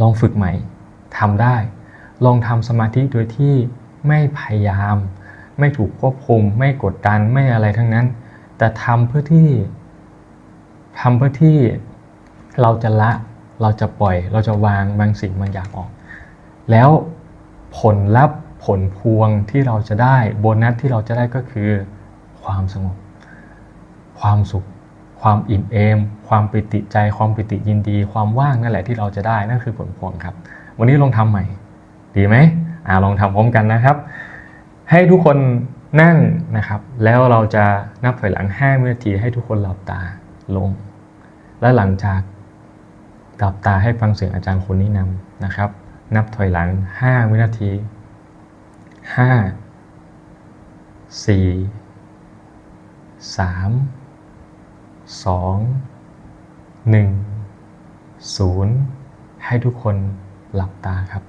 ลองฝึกใหม่ทำได้ ลองทำสมาธิโดยที่ไม่พยายาม ไม่ถูกควบคุม ไม่กดดันไม่อะไรทั้งนั้น แต่ทำเพื่อที่ทำเพื่อที่เราจะละเราจะปล่อยเราจะวางบางสิ่งบางอย่างออก แล้วผลลัพธ์ผลพวงที่เราจะได้โบนัสที่เราจะได้ก็คือ ความสงบ ความสุข ความอิ่มเอม ความปิติใจ ความปิติยินดี ความว่างนั่นแหละที่เราจะได้นั่นคือผลพวงครับ วันนี้ลองทำใหม่ ดีไหมอ่าลองทำพร้อมกันนะครับ ให้ทุกคนนั่งนะครับ แล้วเราจะนับถอยหลัง5วินาทีให้ทุกคนหลับตาลง และหลังจากหลับตาให้ฟังเสียงอาจารย์คนนี้นำนะครับ นับถอยหลัง 5 วินาที 5 4 3 2 1 0ให้ทุกคนหลับตาครับ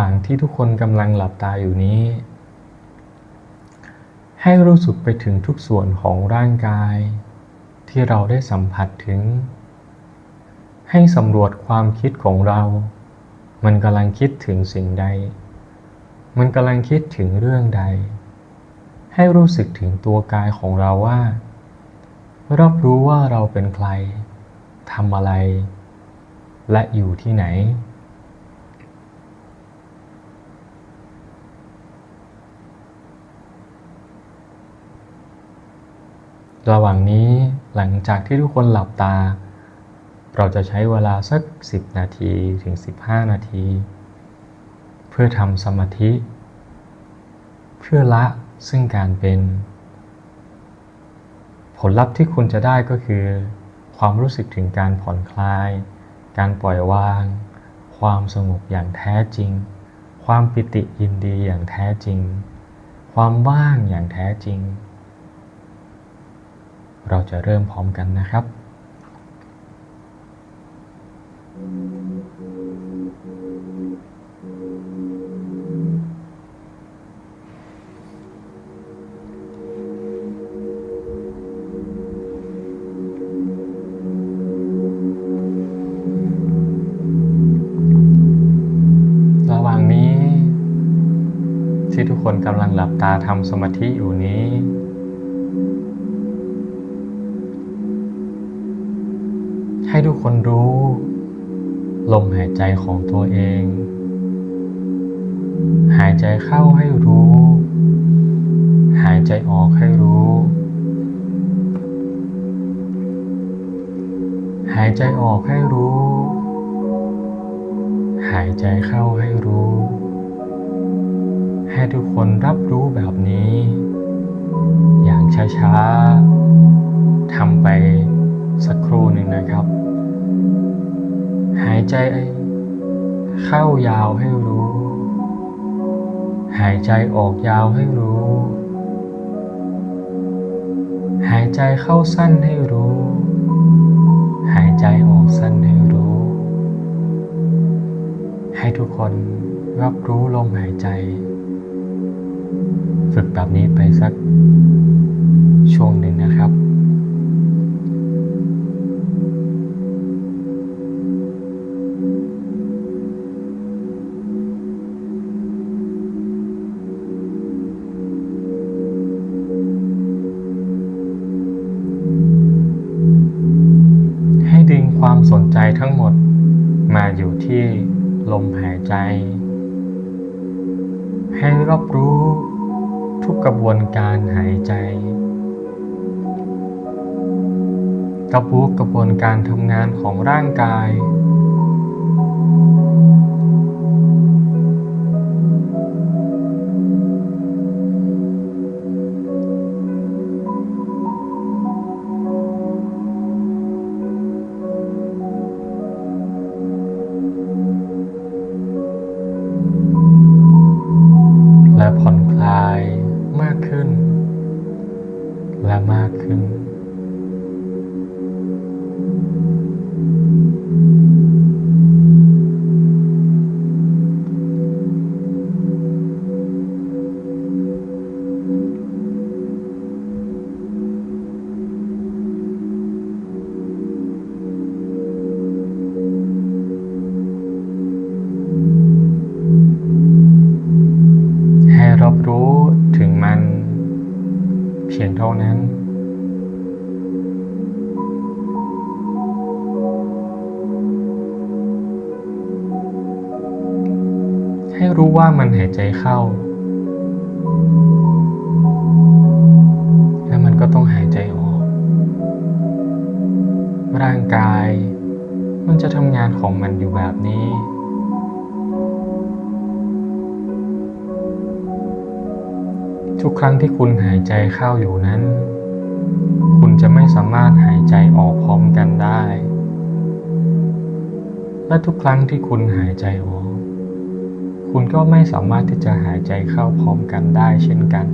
ว่างที่ทุกคนกำลังหลับตาอยู่นี้ ให้รู้สึกไปถึงทุกส่วนของร่างกาย ที่เราได้สัมผัสถึง ให้สำรวจความคิดของเรา มันกำลังคิดถึงสิ่งใด มันกำลังคิดถึงเรื่องใด ให้รู้สึกถึงตัวกายของเราว่า รับรู้ว่าเราเป็นใครทำอะไร และอยู่ที่ไหน ระหว่างนี้หลังจากที่ทุกคนหลับตา เราจะใช้เวลาสัก 10 นาทีถึง 15 นาที เพื่อทำสมาธิ เพื่อละซึ่งการเป็น ผลลัพธ์ที่คุณจะได้ก็คือ ความรู้สึกถึงการผ่อนคลาย การปล่อยวาง ความสงบอย่างแท้จริง ความปิติยินดีอย่างแท้จริง ความว่างอย่างแท้จริง เราจะเริ่มพร้อมกันนะครับ ระหว่างนี้ ที่ทุกคนกำลังหลับตาทำสมาธิอยู่ ให้ทุกคนรู้ ลมหายใจของตัวเอง หายใจเข้าให้รู้ หายใจออกให้รู้ หายใจออกให้รู้ หายใจเข้าให้รู้ ให้ทุกคนรับรู้แบบนี้ อย่างช้าๆทำไป สักครู่หนึ่งนะครับ หายใจเข้ายาวให้รู้ หายใจออกยาวให้รู้ หายใจเข้าสั้นให้รู้ หายใจออกสั้นให้รู้ ให้ทุกคนรับรู้ลมหายใจ ฝึกแบบนี้ไปสักช่วงหนึ่งนะครับ ความสนใจทั้งหมดมาอยู่ที่ลมหายใจ ให้รับรู้ทุกกระบวนการหายใจกระบวนกระบวนการทำงานของร่างกายายใจเข้า แล้วมันก็ต้องหายใจออก ร่างกาย มันจะทำงานของมันอยู่แบบนี้ ทุกครั้งที่คุณหายใจเข้าอยู่นั้น คุณจะไม่สามารถหายใจออกพร้อมกันได้ และทุกครั้งที่คุณหายใจออก คุณก็ไม่สามารถที่จะหายใจเข้าพร้อมกันได้เช่นกัน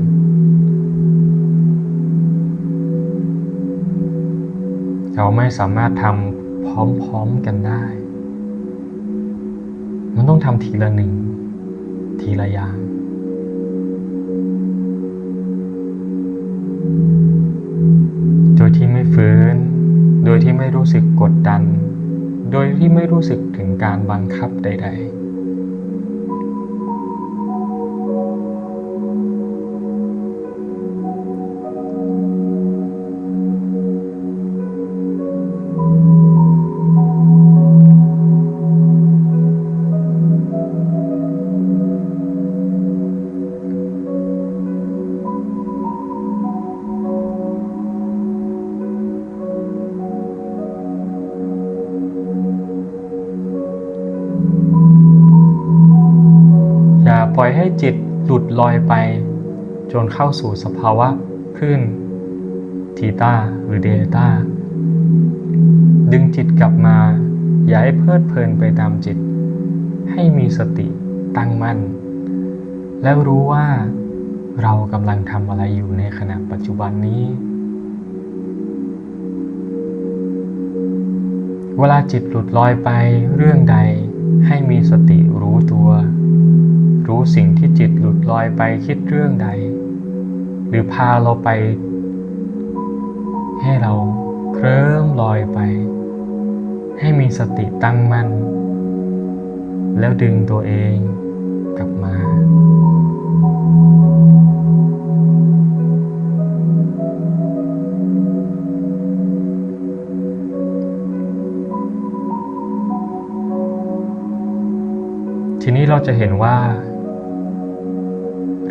เราไม่สามารถทำพร้อมๆกันได้ มันต้องทำทีละหนึ่ง ทีละอย่างโดยที่ไม่ฟื้น โดยที่ไม่รู้สึกกดดัน โดยที่ไม่รู้สึกถึงการบังคับใด ๆ ลอยไป จนเข้าสู่สภาวะคลื่นทีตาหรือเดลต้าดึงจิตกลับมา อย่าให้เพลิดเพลินไปตามจิต ให้มีสติตั้งมั่น แล้วรู้ว่าเรากำลังทำอะไรอยู่ในขณะปัจจุบันนี้ เวลาจิตหลุดลอยไปเรื่องใดให้มีสติรู้ตัว รู้สิ่งที่จิตหลุดลอยไปคิดเรื่องใด หรือพาเราไป ให้เราเคลิ้มลอยไป ให้มีสติตั้งมั่น แล้วดึงตัวเองกลับมาทีนี้เราจะเห็นว่า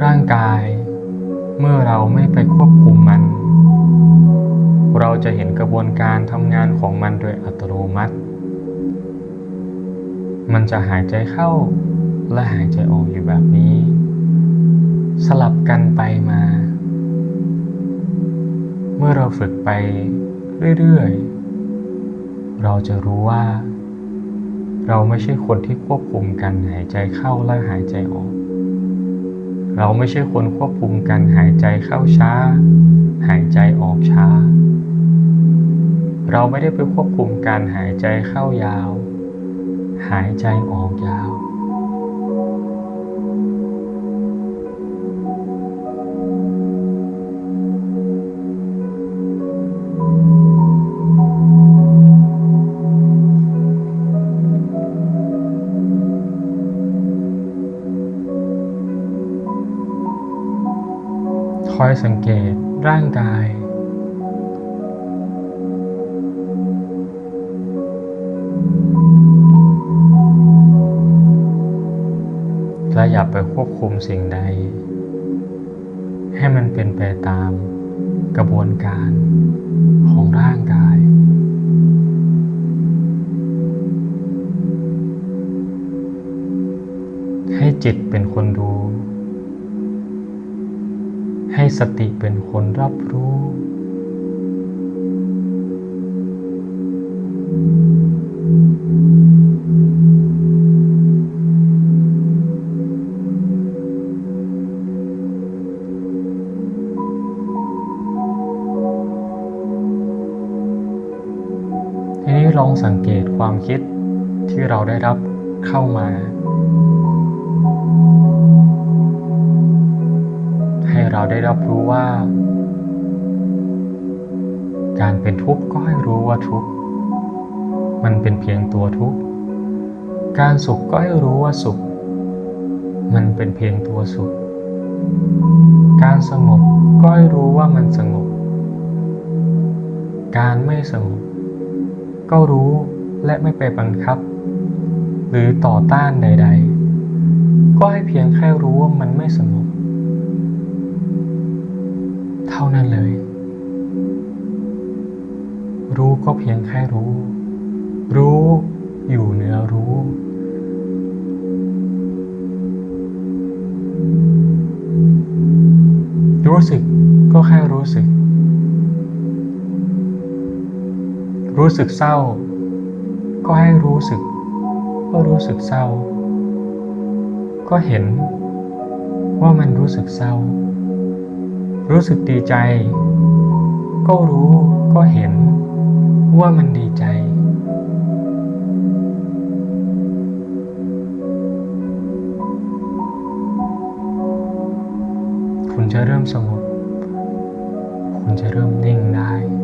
ร่างกาย เมื่อเราไม่ไปควบคุมมัน เราจะเห็นกระบวนการทำงานของมันโดยอัตโนมัติ มันจะหายใจเข้าและหายใจออกอยู่แบบนี้ สลับกันไปมา เมื่อเราฝึกไปเรื่อยๆ เราจะรู้ว่า เราไม่ใช่คนที่ควบคุมการหายใจเข้าและหายใจออก เราไม่ใช่คนควบคุมการหายใจเข้าช้า หายใจออกช้า เราไม่ได้ไปควบคุมการหายใจเข้ายาว หายใจออกยาว สังเกตร่างกาย และอย่าไปควบคุมสิ่งใด ให้มันเป็นไปตามกระบวนการของร่างกายให้จิตเป็นคนดู ให้สติเป็นคนรับรู้ ทีนี้ลองสังเกตความคิดที่เราได้รับเข้ามา ให้เราได้รับรู้ว่า การเป็นทุกข์ก็ให้รู้ว่าทุกข์ มันเป็นเพียงตัวทุกข์ การสุขก็ให้รู้ว่าสุข มันเป็นเพียงตัวสุข การสงบก็ให้รู้ว่ามันสงบ การไม่สงบ ก็รู้และไม่ไปบังคับ หรือต่อต้านใด ๆ ก็ให้เพียงแค่รู้ว่ามันไม่สงบ เท่านั้นเลย รู้ก็เพียงแค่รู้ รู้อยู่เหนือรู้ รู้สึกก็แค่รู้สึก รู้สึกเศร้า ก็ให้รู้สึกว่ารู้สึกเศร้า ก็เห็นว่ามันรู้สึกเศร้า รู้สึกดีใจ ก็รู้ก็เห็นว่ามันดีใจ คุณจะเริ่มสงบ คุณจะเริ่มนิ่งได้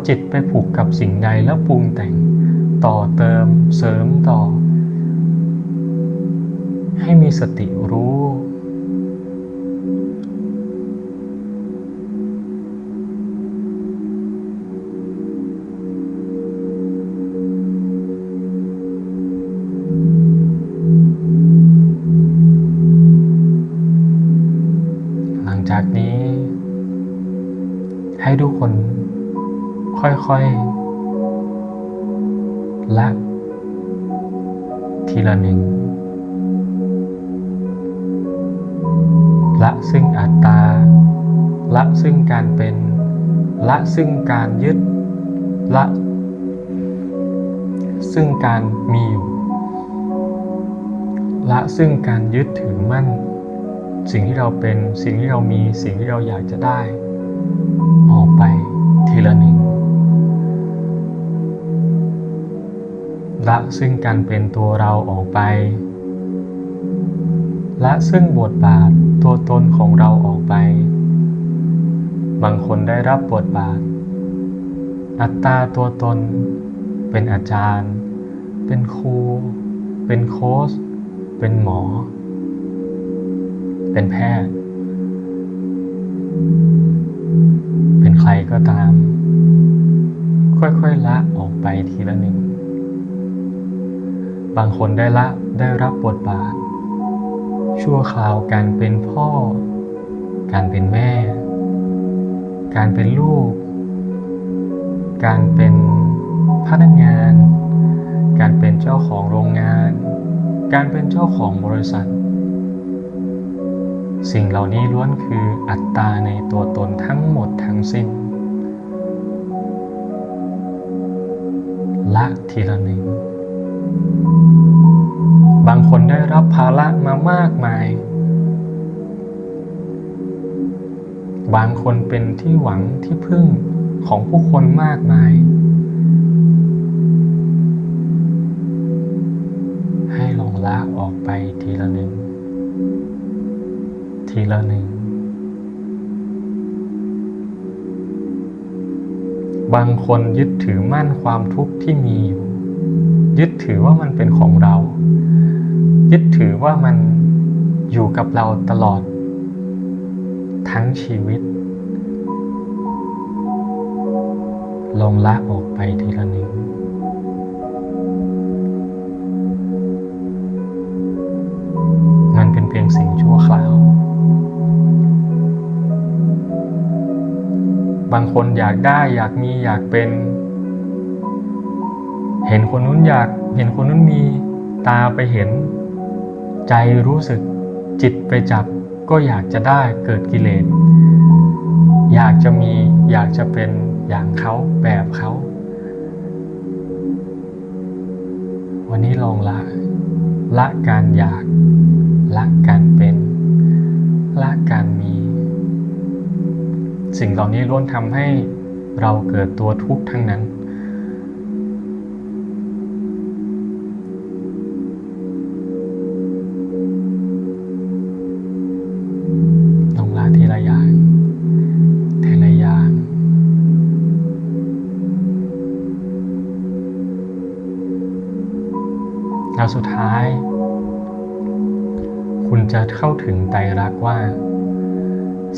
พอจิตไปผูกกับสิ่งใดแล้วปรุงแต่งต่อเติมเสริมต่อ ให้มีสติรู้ ละ ทีละหนึ่ง ละซึ่งอัตตา ละซึ่งการเป็น ละซึ่งการยึด ละ ซึ่งการมีอยู่ ละซึ่งการยึดถือมั่น สิ่งที่เราเป็น สิ่งที่เรามี สิ่งที่เราอยากจะได้ ออกไปทีละหนึ่ง ละซึ่งการเป็นตัวเราออกไป ละซึ่งบทบาทตัวตนของเราออกไป บางคนได้รับบทบาท อัตตาตัวตน เป็นอาจารย์ เป็นครู เป็นโค้ชเป็นหมอ เป็นแพทย์ เป็นใครก็ตาม ค่อยๆละออกไปทีละหนึ่ง บางคนได้ละได้รับบทบาท ชั่วคราวการเป็นพ่อ การเป็นแม่ การเป็นลูก การเป็นพนักงาน การเป็นเจ้าของโรงงาน การเป็นเจ้าของบริษัท สิ่งเหล่านี้ล้วนคืออัตตาในตัวตนทั้งหมดทั้งสิ้นละทีละหนึ่ง บางคนได้รับภาระมามากมาย บางคนเป็นที่หวังที่พึ่งของผู้คนมากมาย ให้ลองละออกไปทีละหนึ่ง ทีละหนึ่ง บางคนยึดถือมั่นความทุกข์ที่มีอยู่ ยึดถือว่ามันเป็นของเรา ยึดถือว่ามันอยู่กับเราตลอด ทั้งชีวิต ลองละออกไปทีละนึ่งมันเป็นเพียงสิ่งชั่วคราว บางคนอยากได้อยากมีอยากเป็น เห็นคนนู้นอยาก เห็นคนนู้นมี ตาไปเห็น ใจรู้สึก จิตไปจับ ก็อยากจะได้เกิดกิเลส อยากจะมี อยากจะเป็นอย่างเขาแบบเขา วันนี้ลองละ ละการอยาก ละการเป็น ละการมี สิ่งเหล่านี้ล้วนทำให้เราเกิดตัวทุกข์ทั้งนั้น ว่า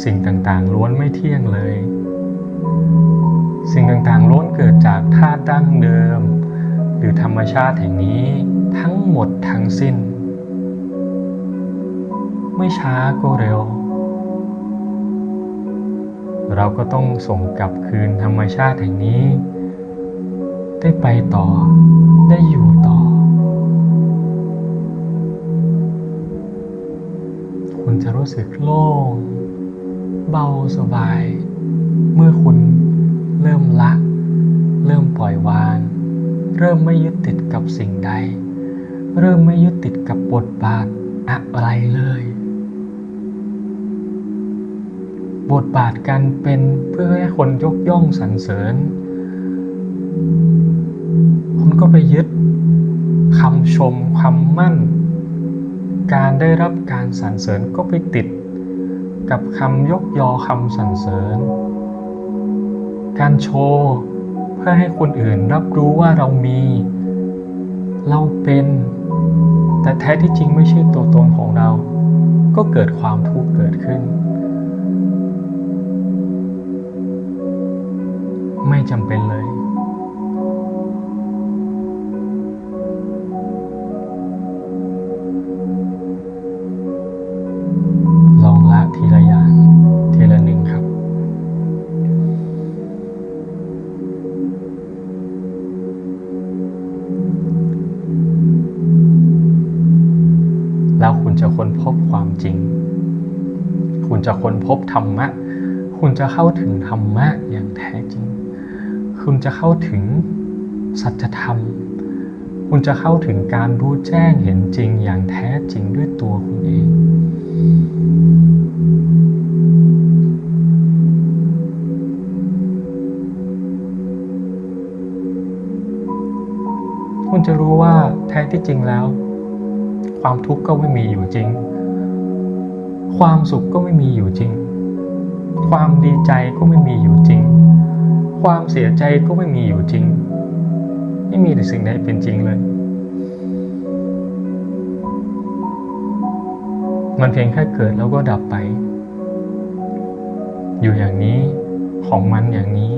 สิ่งต่างๆ ล้วนไม่เที่ยงเลย สิ่งต่างๆ ล้วนเกิดจากธาตุดั้งเดิม หรือธรรมชาติแห่งนี้ทั้งหมดทั้งสิ้น ไม่ช้าก็เร็ว เราก็ต้องส่งกลับคืนธรรมชาติแห่งนี้ ได้ไปต่อได้อยู่ต่อ คุณจะรู้สึกโล่ง เบาสบาย เมื่อคุณเริ่มละเริ่มปล่อยวาง เริ่มไม่ยึดติดกับสิ่งใด เริ่มไม่ยึดติดกับบทบาทอะไรเลย บทบาทการเป็นเพื่อให้คนยกย่องสรรเสริญคุณก็ไปยึดคำชมคำมั่น การได้รับการสรรเสริญก็ไปติดกับคำยกยอคำสรรเสริญ การโชว์เพื่อให้คนอื่นรับรู้ว่าเรามี เราเป็น แต่แท้ที่จริงไม่ใช่ตัวตนของเรา ก็เกิดความทุกข์เกิดขึ้น ไม่จำเป็นเลย แล้วคุณจะค้นพบความจริง คุณจะค้นพบธรรมะ คุณจะเข้าถึงธรรมะอย่างแท้จริง คุณจะเข้าถึงสัจธรรม คุณจะเข้าถึงการรู้แจ้งเห็นจริงอย่างแท้จริงด้วยตัวคุณเองคุณจะรู้ว่าแท้ที่จริงแล้ว ความทุกข์ก็ไม่มีอยู่จริง ความสุขก็ไม่มีอยู่จริง ความดีใจก็ไม่มีอยู่จริง ความเสียใจก็ไม่มีอยู่จริง ไม่มีแต่สิ่งใดเป็นจริงเลย มันเพียงแค่เกิดแล้วก็ดับไป อยู่อย่างนี้ของมันอย่างนี้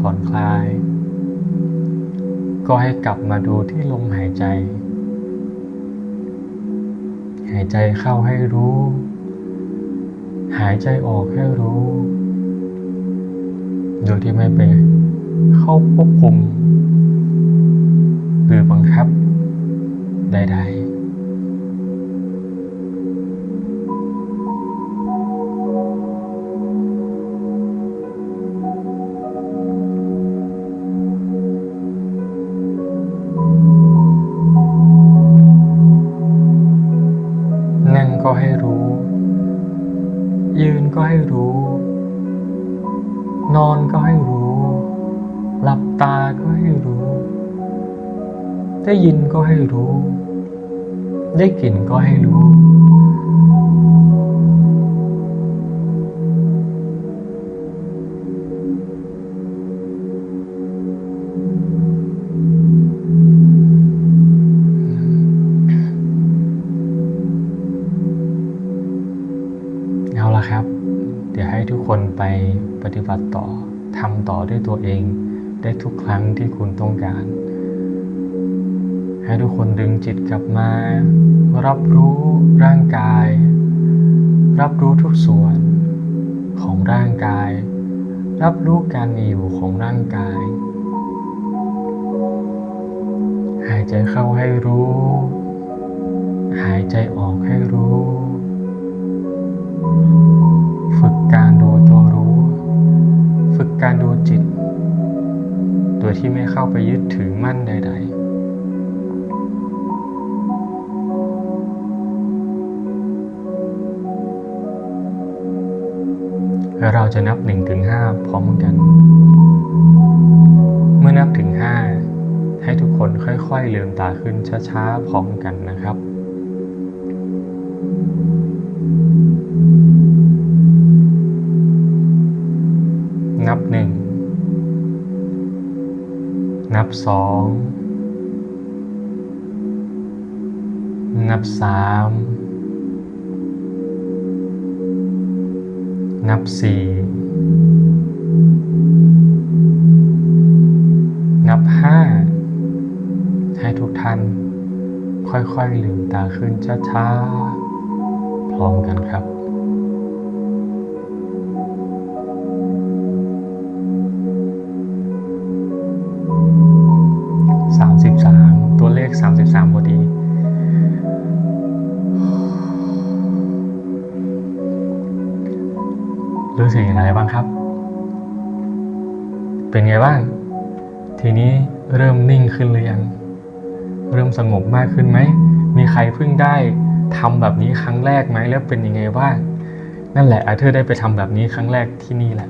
ผ่อนคลาย ก็ให้กลับมาดูที่ลมหายใจ หายใจเข้าให้รู้ หายใจออกให้รู้ โดยที่ไม่ไปเข้าควบคุม หรือบังคับใดๆ ก็ให้รู้ ยืนก็ให้รู้ นอนก็ให้รู้ หลับตาก็ให้รู้ ได้ยินก็ให้รู้ ได้กลิ่นก็ให้รู้ ตัวเองได้ทุกครั้งที่คุณต้องการ ให้ทุกคนดึงจิตกลับมา รับรู้ร่างกาย รับรู้ทุกส่วนของร่างกาย รับรู้การมีอยู่ของร่างกาย หายใจเข้าให้รู้ หายใจออกให้รู้ ฝึกการดูตัวรู้ ฝึกการดูจิต โดยที่ไม่เข้าไปยึดถือมั่นใด ๆแล้วเราจะนับ1นถึงหพร้อมกัน เมื่อนับถึง 5 ให้ทุกคนค่อยๆ เลืมตาขึ้นช้าๆ พร้อมกันนะครับ นับหนึ่ง นับสอง นับสาม นับสี่นับห้า ให้ทุกท่าน ค่อยๆลืมตาขึ้นช้าๆ พร้อมกันครับ ขสามสิบสามพอดี รู้สึกอย่างไรบ้างครับ เป็นไงบ้าง ทีนี้เริ่มนิ่งขึ้นหรือยัง เริ่มสงบมากขึ้นไหม มีใครเพิ่งได้ทำแบบนี้ครั้งแรกไหม แล้วเป็นยังไงบ้าง นั่นแหละอาเธอร์ได้ไปทำแบบนี้ครั้งแรกที่นี่แหละ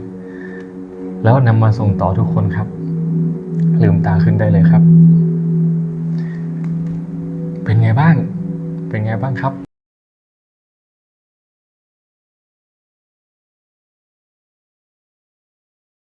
แล้วนำมาส่งต่อทุกคนครับ ลืมตาขึ้นได้เลยครับ ไงบ้าง เป็นไงบ้างครับ